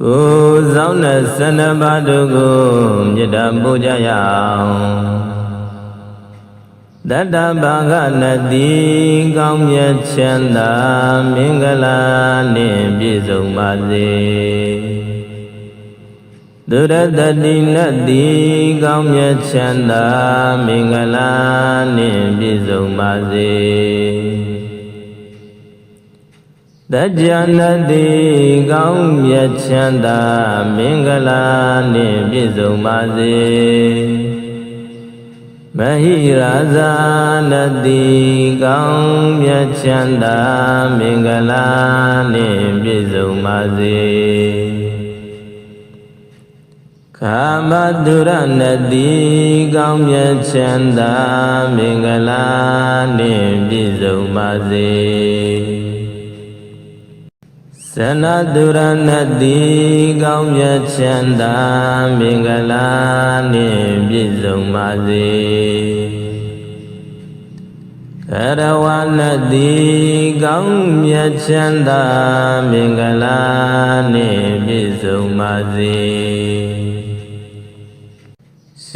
ကိုယ်ဆောင်တဲ့ဆန္ဒပါတို့ကိုမေတ္တာပို့ကြရအောင်တတ္တဘာဂနတိကောင်းမြတ်ချမ်းသာမင်္ဂလာနှင့်ပြည့်စုံပါစေဒုရတတိနတိကောင်းမြတ်ချမ်းသာမင်္ဂလာနှင့်ပြည့်စုံပါစေ တကြနတိကောင်းမြတ်ချမ်းသာမင်္ဂလာနှင့်ပြည့်စုံပါစေမဟိရာဇာနတိကောင်းမြတ်ချမ်းသာမင်္ဂလာနှင့်ပြည့်စုံပါစေခာမတုရနတိကောင်းမြတ်ချမ်းသာမင်္ဂလာနှင့်ပြည့်စုံပါစေ သနတုရဏတိကောင်းမြတ်ချမ်းသာမင်္ဂလာနှင့်ပြည့်စုံပါစေကရဝနတိကောင်းမြတ်ချမ်းသာမင်္ဂလာနှင့်ပြည့်စုံပါစေ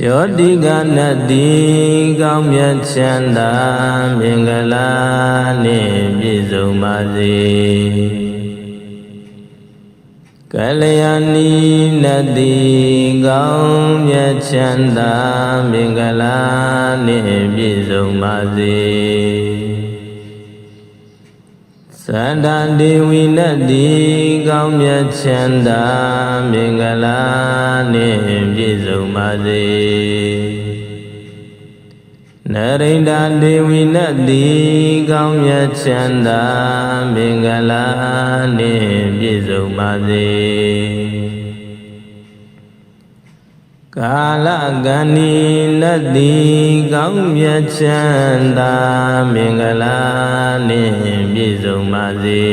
ယောတိကနတိကောင်းမြတ်ချမ်းသာမင်္ဂလာနှင့်ပြည့်စုံပါစေ ကလျာဏီနတိကောင်းမြတ်ချမ်းသာမင်္ဂလာနှင့်ပြည့်စုံပါစေသန္တာဒေဝီနတိကောင်းမြတ်ချမ်းသာမင်္ဂလာနှင့်ပြည့်စုံပါစေ နရိန္ဒာဒေဝီနတိကောင်းမြတ်ချမ်းသာမင်္ဂလာနှင့်ပြည့်စုံပါစေကာလကဏီနတိကောင်းမြတ်ချမ်းသာမင်္ဂလာနှင့်ပြည့်စုံပါစေ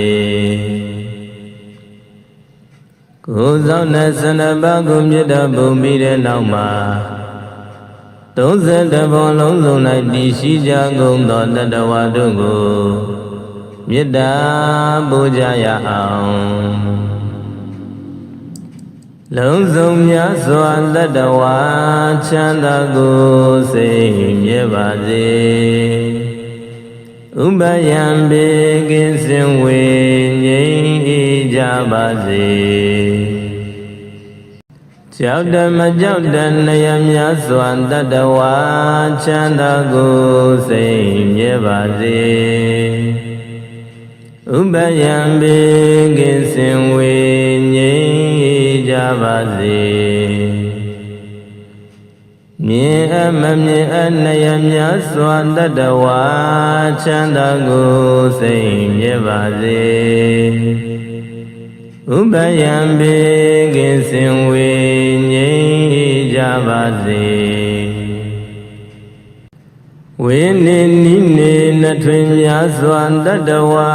ကိုယ်ဆောင်တဲ့စနဘကိုမြတ်တော်ဘုံပြီးတဲ့နောက်မှာ 30ဘုံလုံးစုံ၌တည်ရှိကြကုန်သောတတဝါတို့ကိုမေတ္တာပို့ကြရအောင်လုံးစုံများစွာတတဝါချမ်းသာကိုစိတ်မြဲပါစေဥပယံဘေကင်းစင်ဝေငြိမ်းကြပါစေ ကြောက်တမကြောက်တနယများစွာတတဝါချမ်းသာကိုစိတ်မြဲပါစေဥပယံဘေကင်းစင်ဝေငြိမ်းကြပါစေမြင်အမမြင်အနယများစွာတတဝါချမ်းသာကိုစိတ်မြဲပါစေ ဥပယံဘေကင်းစင်ဝေငြိမ်းကြပါစေဝိနေနိနေနှထွင်များစွာတတဝါ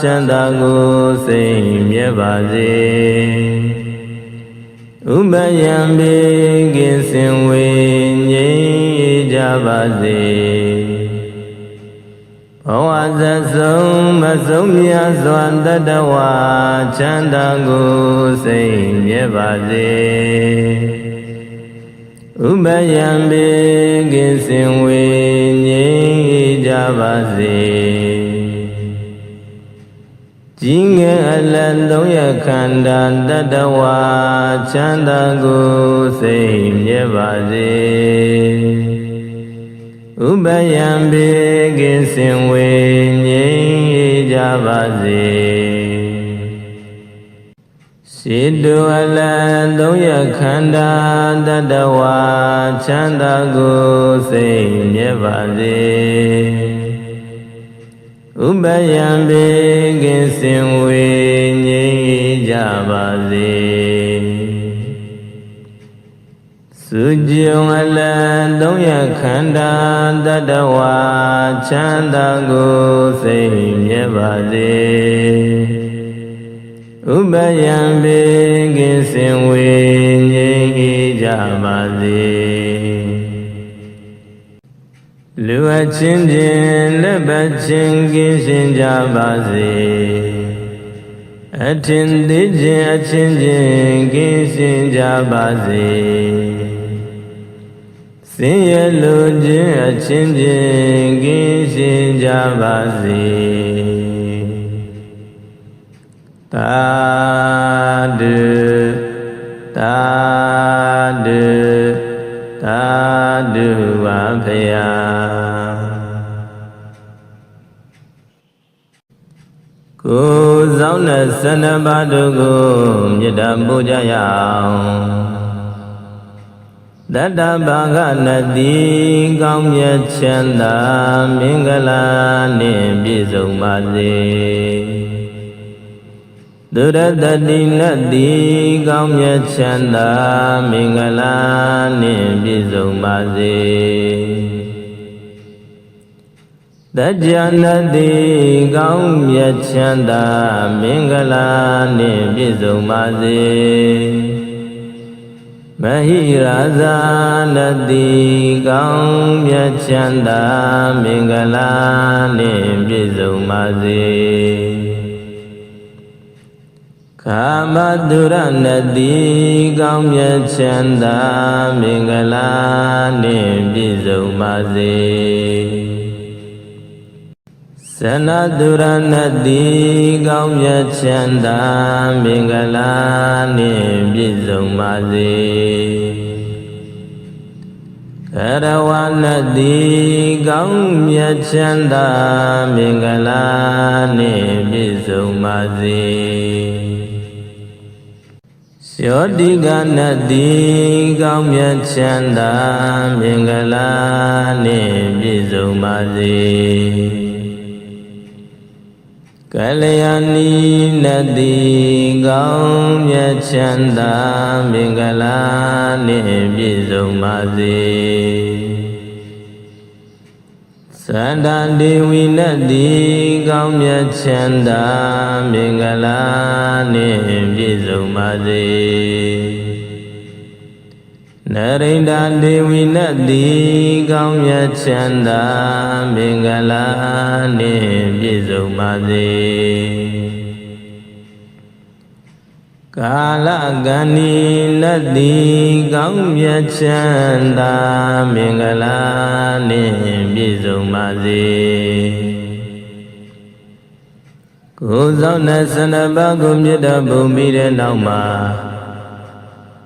ချမ်းသာကိုစိတ်မြဲပါစေဥပယံဘေကင်းစင်ဝေငြိမ်းကြပါစေ ဘဝဇဆုံးမဆုံးမြတ်စွာတတဝါချမ်းသာကိုစိတ်မြဲပါစေဥပယံဘေကင်းစင်ဝေငြိမ်းကြပါစေကြီးငယ်အလတ်သုံးရခန္ဓာတတဝါချမ်းသာကိုစိတ်မြဲပါစေ ဥပယံဘေကင်းစင်ဝေငြိမ်းကြပါစေစေတုအလတ်သုံးရခန္ဓာတတဝါချမ်းသာကိုစိတ်မြဲပါစေဥပယံဘေကင်းစင်ဝေငြိမ်းကြပါစေ စုကြုံအလတ်သုံးရခန္ဓာတတဝါချမ်းသာကိုစိတ်မြဲပါစေဥပယံဘေကင်းစင်ဝေငြိမ်းကြပါစေလူအချင်းချင်းလက်ပတ်ချင်းကင်းစင်ကြပါစေအထင်သေးခြင်းအချင်းချင်းကင်းစင်ကြပါစေ စင်ရလူခြင်းအချင်းချင်းကင်းစင်ကြပါစေသာဓုသာဓုသာဓုပါဖယားကိုယ်ဆောင်တဲ့ဆန္ဒပါတို့ကိုမေတ္တာပို့ကြရအောင် တတ္တဘာဂနတိကောင်းမြတ်ချမ်းသာမင်္ဂလာနှင့်ပြည့်စုံပါစေဒုရတတိနတိကောင်းမြတ်ချမ်းသာမင်္ဂလာနှင့်ပြည့်စုံပါစေတကြနတိကောင်းမြတ်ချမ်းသာမင်္ဂလာနှင့်ပြည့်စုံပါစေ မဟိရာဇာနတိကောင်းမြတ်ချမ်းသာမင်္ဂလာနှင့်ပြည့်စုံပါစေခာမတုရနတိကောင်းမြတ်ချမ်းသာမင်္ဂလာနှင့်ပြည့်စုံပါစေ သနတုရဏတိကောင်းမြတ်ချမ်းသာမင်္ဂလာနှင့်ပြည့်စုံပါစေကရဝနတိကောင်းမြတ်ချမ်းသာမင်္ဂလာနှင့်ပြည့်စုံပါစေယောတိကနတိကောင်းမြတ်ချမ်းသာမင်္ဂလာနှင့်ပြည့်စုံပါစေ ကလျာဏီနတိကောင်းမြတ်ချမ်းသာမင်္ဂလာနှင့်ပြည့်စုံပါစေသန္တာဒေဝီနတိကောင်းမြတ်ချမ်းသာမင်္ဂလာနှင့်ပြည့်စုံပါစေ နရိန္ဒာဒေဝီနတိကောင်းမြတ်ချမ်းသာမင်္ဂလာနှင့်ပြည့်စုံပါစေကာလကဏီနတိကောင်းမြတ်ချမ်းသာမင်္ဂလာနှင့်ပြည့်စုံပါစေကိုယ်ဆောင်တဲ့ဆန္ဒပါကိုမြတ်တဘုံပြီးတဲ့နောက်မှာ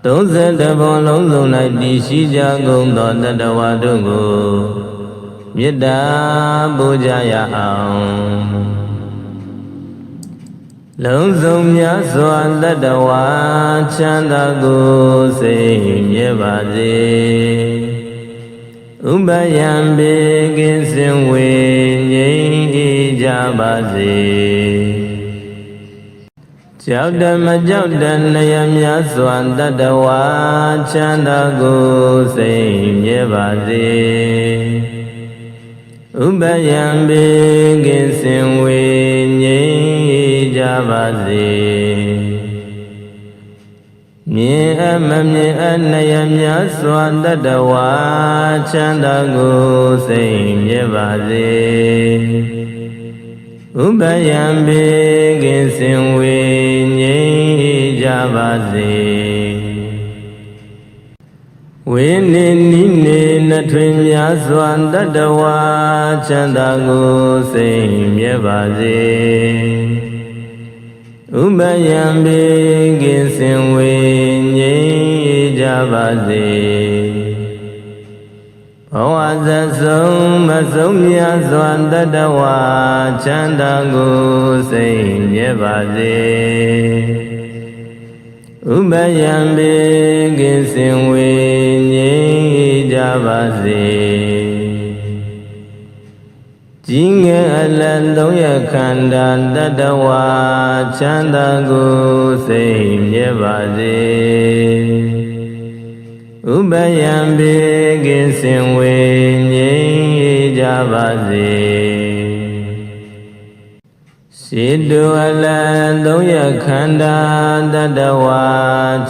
32ဘုံလုံးစုံ၌တည်ရှိကြကုန်သောတတဝါတို့ကိုမေတ္တာပို့ကြရအောင်လုံးစုံများစွာတတဝါချမ်းသာကိုစိတ်မြဲပါစေဥပယံဘေကင်းစင်ဝေငြိမ်းအေးကြပါစေ ကြောက်တမကြောက်တနယများစွာတတဝါချမ်းသာကိုစိတ်မြဲပါစေဥပယံဘေကင်းစင်ဝေငြိမ်းကြပါစေမြင်အမမြင်အနယများစွာတတဝါချမ်းသာကိုစိတ်မြဲပါစေ ဥပယံဘေကင်းစင်ဝေငြိမ်းကြပါစေဝိနေနိနေနထွင်များစွာတတဝါချမ်းသာကိုစိတ်မြဲပါစေဥပယံဘေကင်းစင်ဝေငြိမ်းကြပါစေ ဘဝဇဆုံးမဆုံးမြတ်စွာတတဝါချမ်းသာကိုစိတ်မြဲပါစေဥပယံဘေကင်းစင်ဝေငြိမ်းကြပါစေကြီးငယ်အလတ်သုံးရခန္ဓာတတဝါချမ်းသာကိုစိတ်မြဲပါစေ ဥပယံဘေကင်းစင်ဝေငြိမ်းကြပါစေစေတုအလတ်သုံးရခန္ဓာတတဝါ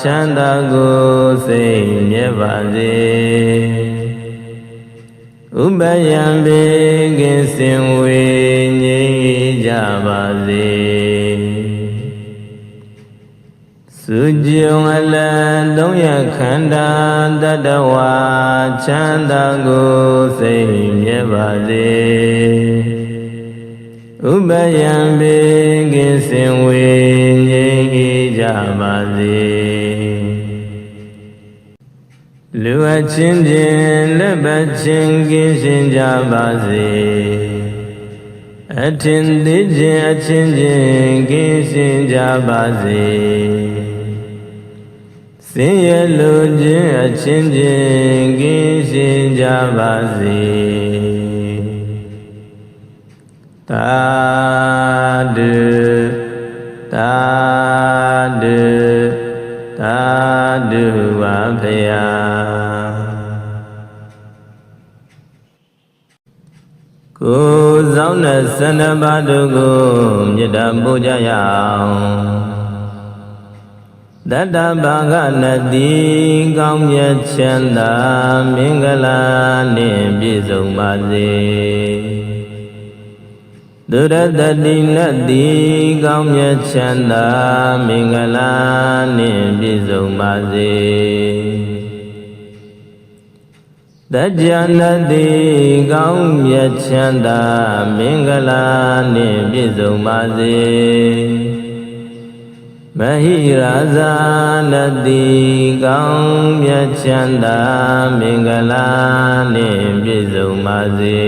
ချမ်းသာကိုစိတ်မြဲပါစေဥပယံဘေကင်းစင်ဝေငြိမ်းကြပါစေ စုကြုံအလံသုံးရခန္ဓာတတဝါချမ်းသာကိုစိတ်မြဲပါစေဥပယံဘေကင်းစင်ဝေငြိမ်းအေးကြပါစေလူအချင်းချင်းလက်ပတ်ချင်းကင်းစင်ကြပါစေအထင်သေးခြင်းအချင်းချင်းကင်းစင်ကြပါစေ စင်ရလိုခြင်းအချင်းချင်းကင်းစင်ကြပါစေသာဓုသာဓုသာဓုပါဖယားကိုယ်ဆောင်တဲ့ဆန္ဒပါတို့ကိုမေတ္တာပို့ကြရအောင် တတ္တဘာဂနတိကောင်းမြတ်ချမ်းသာမင်္ဂလာနှင့်ပြည့်စုံပါစေဒုရတတိနတိကောင်းမြတ်ချမ်းသာမင်္ဂလာနှင့်ပြည့်စုံပါစေတကြနတိကောင်းမြတ်ချမ်းသာမင်္ဂလာနှင့်ပြည့်စုံပါစေ မဟိရာဇာနတိကောင်းမြတ်ချမ်းသာမင်္ဂလာနှင့်ပြည့်စုံပါစေ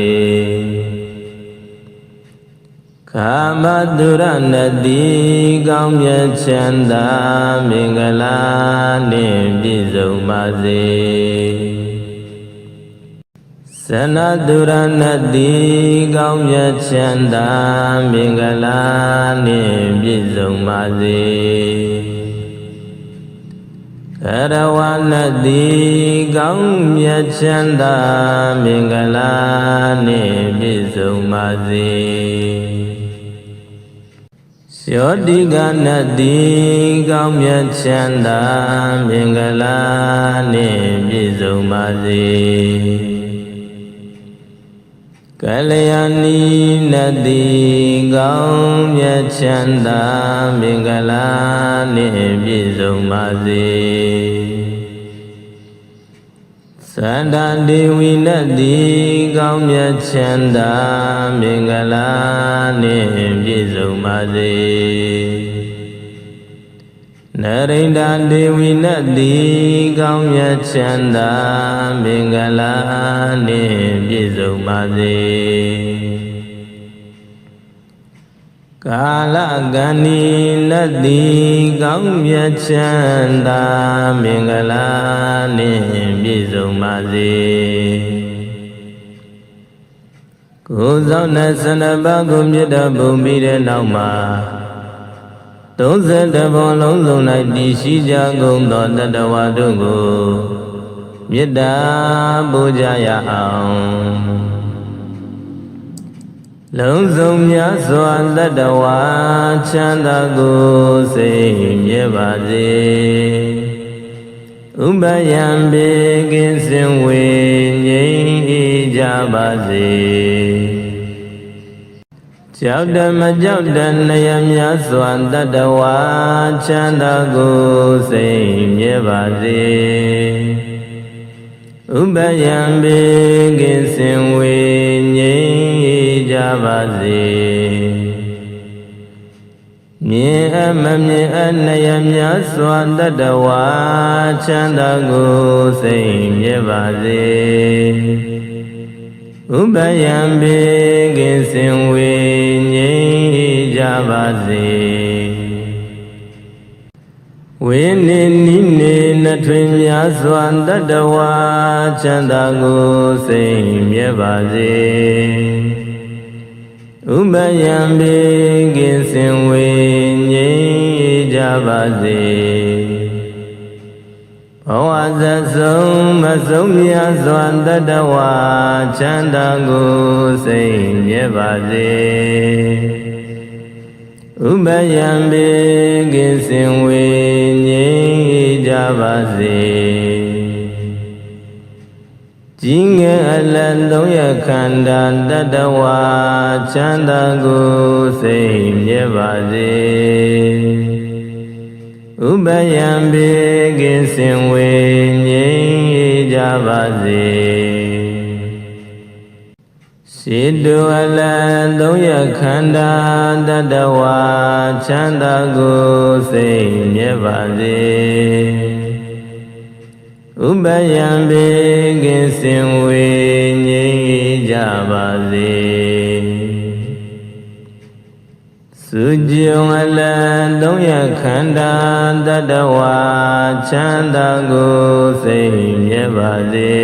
ကာမတုရနတိကောင်းမြတ်ချမ်းသာမင်္ဂလာနှင့်ပြည့်စုံပါစေသ နတုရဏတိကောင်းမြတ်ချမ်းသာမင်္ဂလာနှင့်ပြည့်စုံပါစေကရဝဏတိကောင်းမြတ်ချမ်းသာမင်္ဂလာနှင့်ပြည့်စုံပါစေယောတိကနတိကောင်းမြတ်ချမ်းသာမင်္ဂလာနှင့်ပြည့်စုံပါစေ ကလျာဏီနတိကောင်းမြတ်ချမ်းသာမင်္ဂလာနှင့်ပြည့်စုံပါစေသန္တာဒေဝီနတိကောင်းမြတ်ချမ်းသာမင်္ဂလာနှင့်ပြည့်စုံပါစေ နရိန္ဒာဒေဝီနတိကောင်းမြတ်ချမ်းသာမင်္ဂလာနှင့်ပြည့်စုံပါစေကာလကဏီနတိကောင်းမြတ်ချမ်းသာမင်္ဂလာနှင့်ပြည့်စုံပါစေကိုယ်ဆောင်တဲ့ဆန္ဒပါကိုမြတ်တဘုံပြီးတဲ့နောက်မှာ 30ဘုံလုံးစုံ၌တည်ရှိကြကုန်သောတတဝါတို့ကိုမေတ္တာပို့ကြရအောင်လုံးစုံများစွာတတဝါချမ်းသာကိုစိတ်မြဲပါစေဥပယံဘေကင်းစင်ဝေငြိမ်းအေးကြပါစေ ကြောက်တမကြောက်တနယများစွာတတဝါချမ်းသာကိုစိတ်မြဲပါစေဥပယံဘေကင်းစင်ဝေငြိမ်းကြပါစေမြင်အမမြင်အနယများစွာတတဝါချမ်းသာကိုစိတ်မြဲပါစေ ဥပယံဘေကင်းစင်ဝေငြိမ်းကြပါစေဝိနေနိနေနှထွင်များစွာတတဝါချမ်းသာကိုစိတ်မြဲပါစေဥပယံဘေကင်းစင်ဝေငြိမ်းကြပါစေ ဘဝဇဆုံးမဆုံးမြတ်စွာတတဝါချမ်းသာကိုစိတ်မြဲပါစေဥပယံဘေကင်းစင်ဝေငြိမ်းကြပါစေကြီးငယ်အလတ်သုံးရခန္ဓာတတဝါချမ်းသာကိုစိတ်မြဲပါစေ ဥဥပယံဘေကိစင်ဝေငြိမ်းကြပါစေစေတုအလံသုံးရခန္ဓာတတဝါချမ်းသာကိုစိတ်မြဲပါစေဥပယံဘေကိစင်ဝေငြိမ်းကြပါစေ စုကြုံအလံသုံးရခန္ဓာတတဝါချမ်းသာကိုစိတ်မြဲပါစေ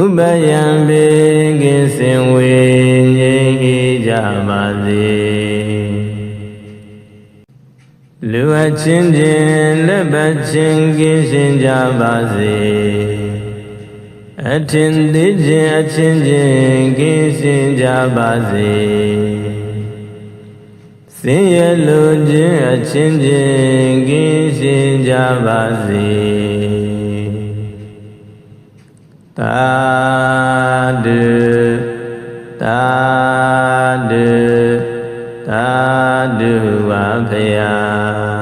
ဥပယံဘေကိစင်ဝေငြိမ်းကြပါစေလူအချင်းချင်းလက်ပတ်ချင်းကင်းရှင်းကြပါစေအထင်သေးခြင်းအချင်းချင်းကင်းရှင်းကြပါစေစ င်ရလိုခြင်းအချင်းချင်းကင်းရှင်းကြပါစေသာဓုသာဓုသာဓုပါဖယာ